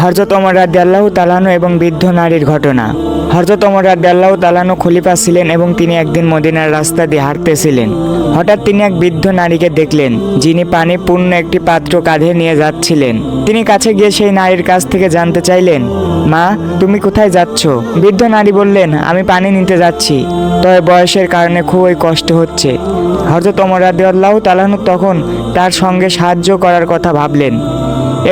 হরজত অমর রাজি আল্লাহ তালানো এবং বৃদ্ধ নারীর ঘটনা। হরজত অমর রাদ্দি আল্লাহ তালানু খলিফা ছিলেন এবং তিনি একদিন মদিনার রাস্তা দিয়ে হাঁটতেছিলেন। হঠাৎ তিনি এক বৃদ্ধ নারীকে দেখলেন, যিনি পানি পূর্ণ একটি পাত্র কাঁধে নিয়ে যাচ্ছিলেন। তিনি কাছে গিয়ে সেই নারীর কাছ থেকে জানতে চাইলেন, মা, তুমি কোথায় যাচ্ছ? বৃদ্ধ নারী বললেন, আমি পানি নিতে যাচ্ছি, তবে বয়সের কারণে খুবই কষ্ট হচ্ছে। হরজত অমর রাদ্দি আল্লাহ তালানু তখন তার সঙ্গে সাহায্য করার কথা ভাবলেন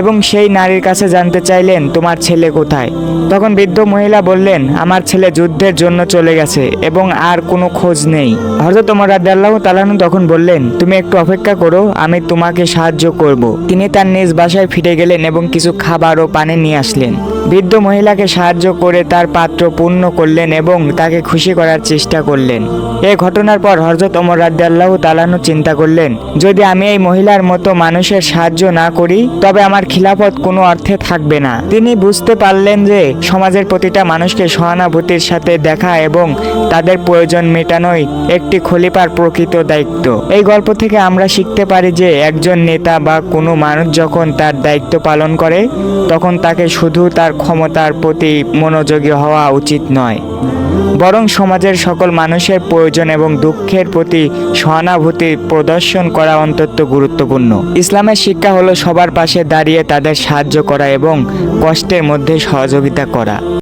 এবং সেই নারীর কাছে জানতে চাইলেন, তোমার ছেলে কোথায়? তখন বৃদ্ধ মহিলা বললেন আমার ছেলে যুদ্ধের জন্য চলে গেছে এবং আর কোনো খোঁজ নেই। হযরত ওমর রাদিয়াল্লাহু তালানু তখন বললেন, তুমি একটু অপেক্ষা করো, আমি তোমাকে সাহায্য করব। তিনি তার নিজ বাসায় ফিরে গেলেন এবং কিছু খাবার ও পানি নিয়ে আসলেন। বৃদ্ধ মহিলাকে সাহায্য করে তার পাত্র পূর্ণ করলেন এবং তাকে খুশি করার চেষ্টা করলেন। এ ঘটনার পর হযরত ওমর রাদিয়াল্লাহু তাআলাহু চিন্তা করলেন, যদি আমি এই মহিলার মতো মানুষের সাহায্য না করি, তবে আমার খিলাফত কোনো অর্থে থাকবে না। তিনি বুঝতে পারলেন যে সমাজের প্রতিটা মানুষকে সহানুভূতির সাথে দেখা এবং তাদের প্রয়োজন মেটানোই একটি খলিফার প্রকৃত দায়িত্ব। এই গল্প থেকে আমরা শিখতে পারি যে একজন নেতা বা কোনো মানুষ যখন তার দায়িত্ব পালন করে, তখন তাকে শুধু তার ক্ষমতার প্রতি মনোযোগী হওয়া উচিত নয়। বরং সমাজের সকল মানুষের প্রয়োজন এবং দুঃখের প্রতি সহানুভূতি প্রদর্শন করা অন্তত গুরুত্বপূর্ণ। ইসলামের শিক্ষা হলো সবার পাশে দাঁড়িয়ে তাদের সাহায্য করা এবং কষ্টের মধ্যে সহযোগিতা করা।